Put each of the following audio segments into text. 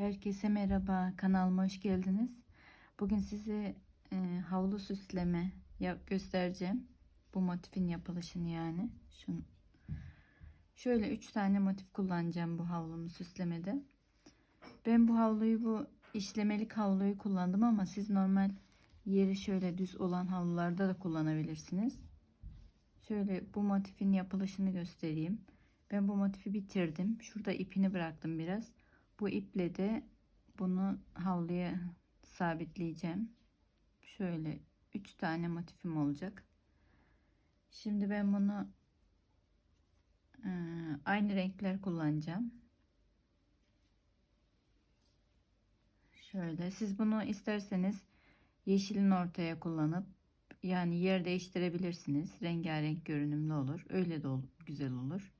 Herkese merhaba, kanalıma hoş geldiniz. Bugün size e, havlu süsleme göstereceğim. Bu motifin yapılışını yani. Şunu. Şöyle 3 tane motif kullanacağım bu havlumu süslemede. Ben bu havluyu bu işlemelik havluyu kullandım ama siz normal yeri şöyle düz olan havlularda da kullanabilirsiniz. Şöyle bu motifin yapılışını göstereyim. Ben bu motifi bitirdim. Şurada ipini bıraktım biraz. Bu iple de bunu havluya sabitleyeceğim. Şöyle 3 tane motifim olacak. Şimdi ben bunu aynı renkler kullanacağım. Şöyle siz bunu isterseniz yeşilin ortaya kullanıp yani yer değiştirebilirsiniz. Rengarenk görünümlü olur. Öyle de ol, güzel olur.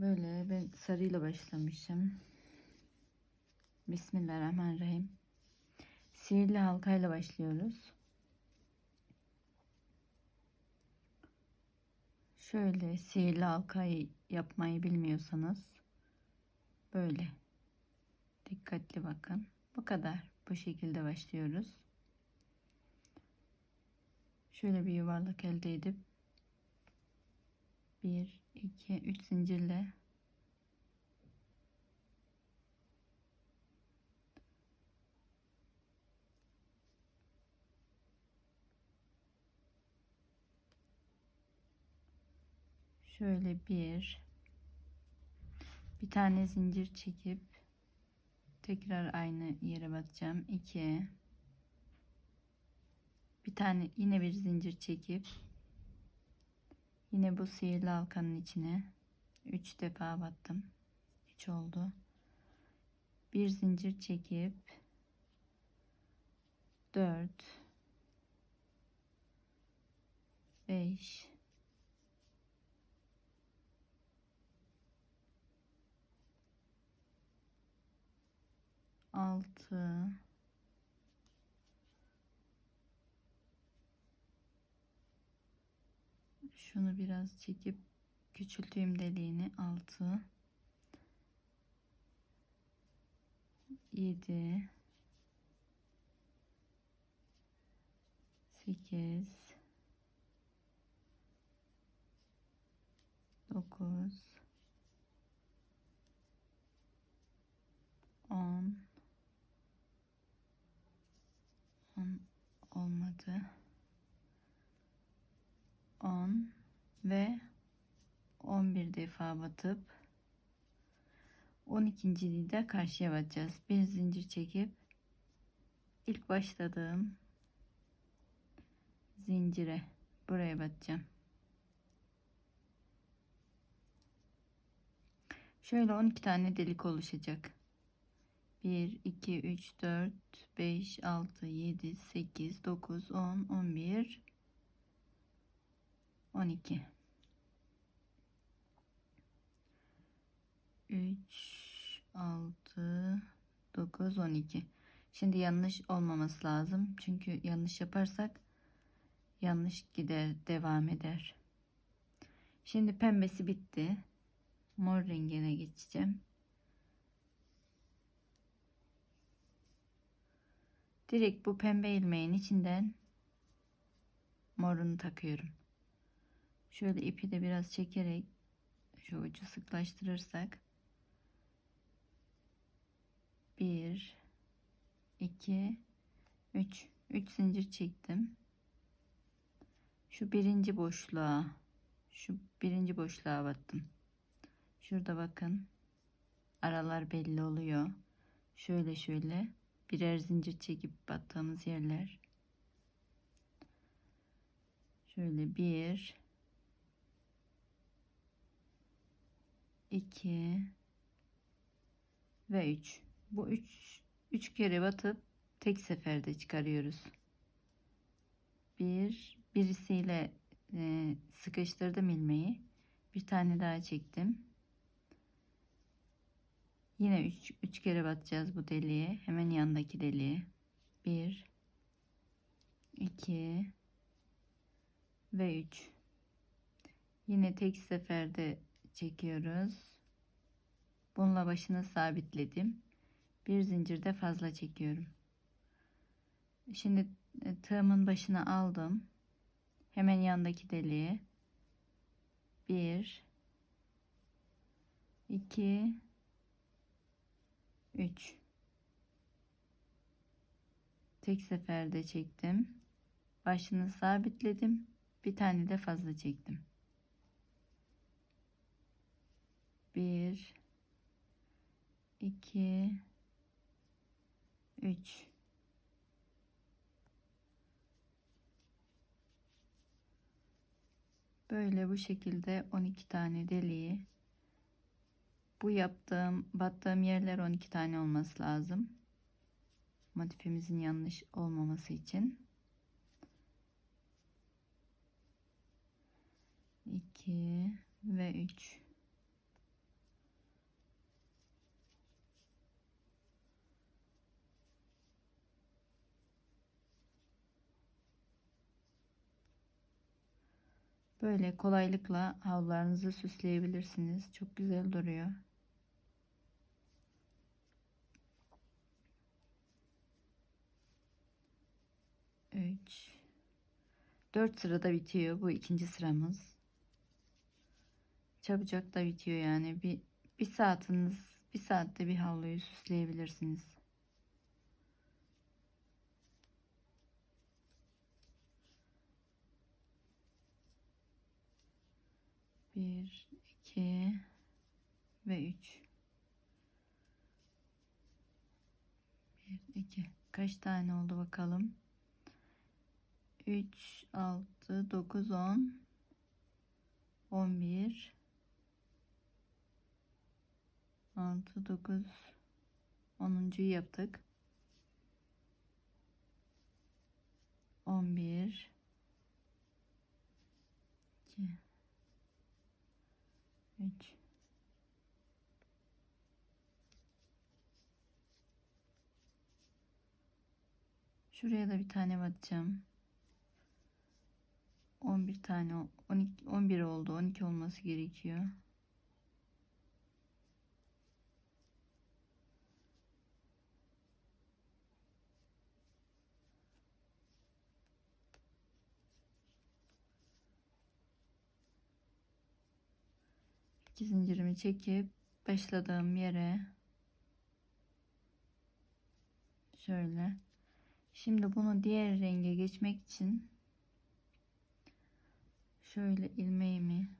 Böyle ben sarıyla başlamışım. Bismillahirrahmanirrahim. Sihirli halkayla başlıyoruz. Şöyle sihirli halkayı yapmayı bilmiyorsanız böyle dikkatli bakın. Bu kadar. Bu şekilde başlıyoruz. Şöyle bir yuvarlak elde edip 1 2 3 zincirle. Şöyle bir. Bir tane zincir çekip tekrar aynı yere batacağım 2 bir tane yine bir zincir çekip Yine bu sihirli halkanın içine 3 defa battım. 3 oldu. Bir zincir çekip 4 5 6 şunu biraz çekip küçülteyim deliğini 6 7 8 9 10 10 olmadı 10 ve 11 defa batıp 12. de karşıya batacağız. Bir zincir çekip ilk başladığım zincire buraya batacağım. Şöyle 12 tane delik oluşacak. 1 2 3 4 5 6 7 8 9 10 11 12 3 6 9 12 şimdi yanlış olmaması lazım. Çünkü yanlış yaparsak yanlış gider devam eder. Şimdi pembesi bitti. Mor rengine geçeceğim. Direkt bu pembe ilmeğin içinden morunu takıyorum. Şöyle ipi de biraz çekerek şu ucu sıklaştırırsak 1 2 3 3 zincir çektim. Şu birinci boşluğa şu birinci boşluğa battım. Şurada bakın. Aralar belli oluyor. Şöyle şöyle birer zincir çekip battığımız yerler. Şöyle bir 2 ve 3. Bu 3 3 kere batıp tek seferde çıkarıyoruz. Bir birisiyle e, sıkıştırdım ilmeği. Bir tane daha çektim. Yine 3 3 kere batacağız bu deliğe. Hemen yandaki deliğe. 1 2 ve 3. Yine tek seferde çekiyoruz. Bununla başını sabitledim. Bir zincirde fazla çekiyorum. Şimdi e, tığımın başına aldım. Hemen yandaki deliğe 1 2 3 Tek seferde çektim. Başını sabitledim. Bir tane de fazla çektim. 1 2 3 Böyle bu şekilde 12 tane deliği bu yaptığım battığım yerler 12 tane olması lazım. Motifimizin yanlış olmaması için. 2 ve 3 Böyle kolaylıkla havlularınızı süsleyebilirsiniz. Çok güzel duruyor. Üç. Dört sırada bitiyor. Bu ikinci sıramız. Çabucak da bitiyor yani. Bir, bir saatiniz, bir saatte bir havluyu süsleyebilirsiniz. 2 ve 3 1 2 kaç tane oldu bakalım? 3 6 9 10 11 6 9 10. yaptık. 11 2 3 Şuraya da bir tane batacağım. 11 tane 12 11 oldu. 12 olması gerekiyor. Zincirimi çekip başladığım yere şöyle. Şimdi bunu diğer renge geçmek için şöyle ilmeğimi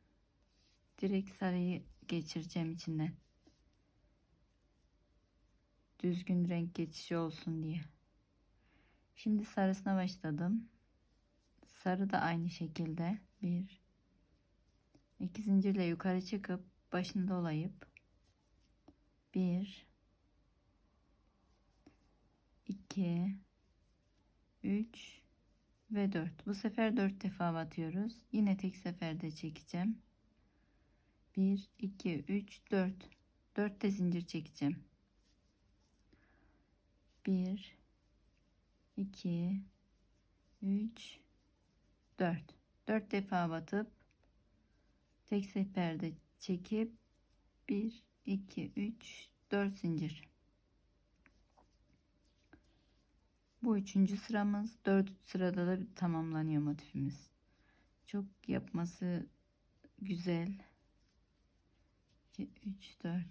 direkt sarıyı geçireceğim içinden düzgün renk geçişi olsun diye. Şimdi sarısına başladım. Sarı da aynı şekilde. Bir iki zincirle yukarı çıkıp başını dolayıp 1 2 3 ve 4 bu sefer 4 defa batıyoruz. Yine tek seferde çekeceğim. 1 2 3 4 4 de zincir çekeceğim. 1 2 3 4 4 defa batıp tek seferde çekip 1 2 3 4 zincir. Bu üçüncü sıramız. Dördüncü sırada da tamamlanıyor motifimiz. Çok yapması güzel. 2 3 4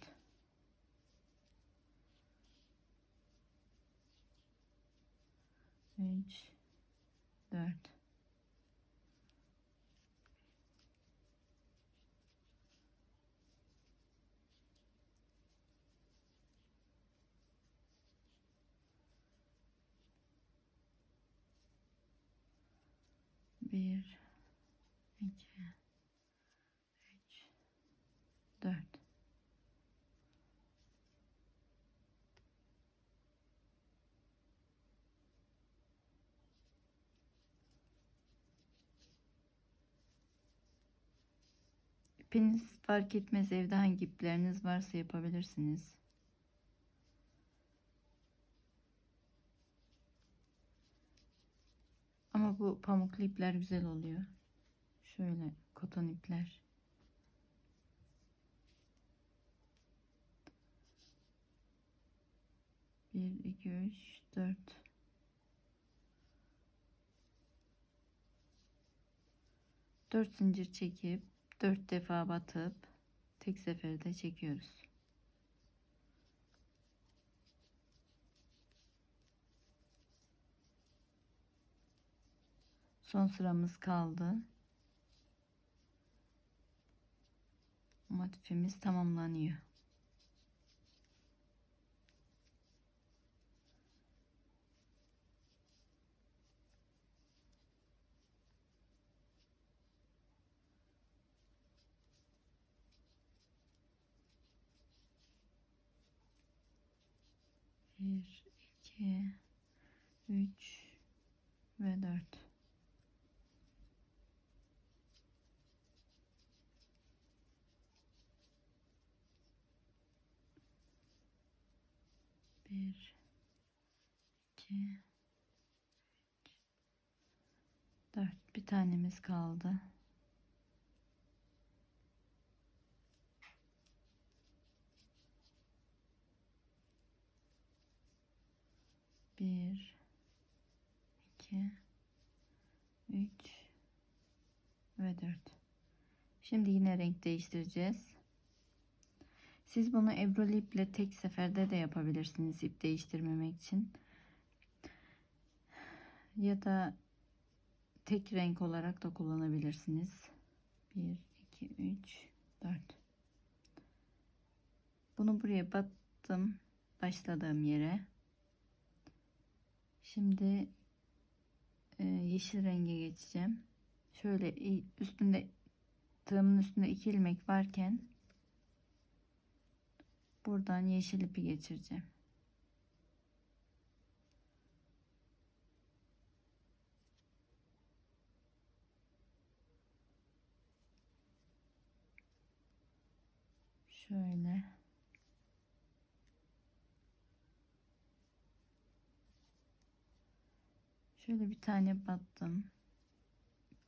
3 4 Bir, iki, üç, dört. İpiniz fark etmez evde hangi ipleriniz varsa yapabilirsiniz. Bu pamuklu ipler güzel oluyor. Şöyle koton ipler. Bir, iki, üç, dört. Dört zincir çekip dört defa batıp tek seferde çekiyoruz. Son sıramız kaldı. Motifimiz tamamlanıyor. Bir, iki, üç ve dört. Bir, iki, üç, dört. Bir tanemiz kaldı. Bir, iki, üç ve dört. Şimdi yine renk değiştireceğiz. Siz bunu Ebru iple tek seferde de yapabilirsiniz ip değiştirmemek için. Ya da tek renk olarak da kullanabilirsiniz. 1, 2, 3, 4. Bunu buraya battım. Başladığım yere. Şimdi e, yeşil renge geçeceğim. Şöyle üstünde tığımın üstünde iki ilmek varken buradan yeşil ipi geçireceğim. Şöyle. Şöyle bir tane battım.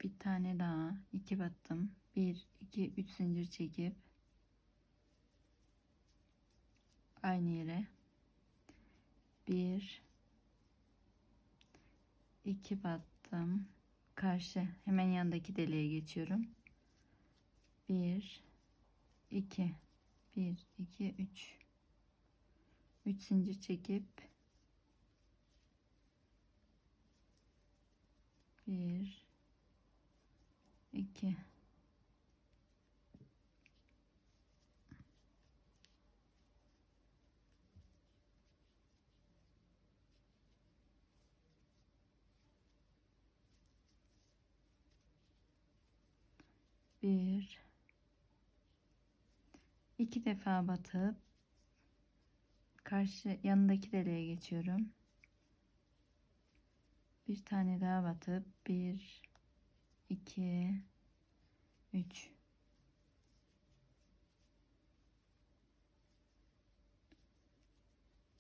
Bir tane daha. iki battım. Bir, iki, üç zincir çekip aynı yere. Bir. İki battım. Karşı hemen yandaki deliğe geçiyorum. Bir. İki. Bir iki üç. Üç zincir çekip. Bir. İki bir. İki defa batıp karşı yanındaki deliğe geçiyorum. Bir tane daha batıp bir iki üç.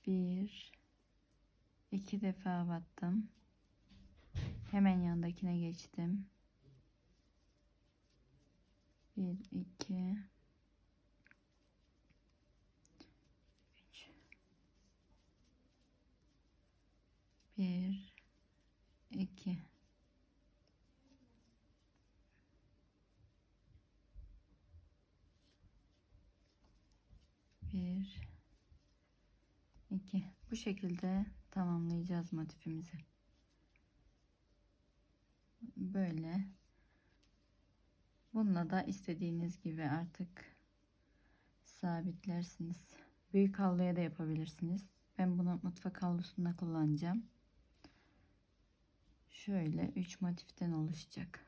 Bir. İki defa battım. Hemen yandakine geçtim bir iki. Üç. Bir iki. Bir iki. Bu şekilde tamamlayacağız motifimizi. Böyle bununla da istediğiniz gibi artık sabitlersiniz. Büyük havluya da yapabilirsiniz. Ben bunu mutfak havlusunda kullanacağım. Şöyle 3 motiften oluşacak.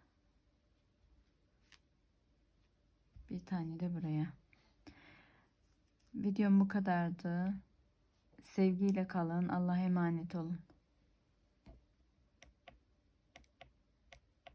Bir tane de buraya. Videom bu kadardı. Sevgiyle kalın. Allah'a emanet olun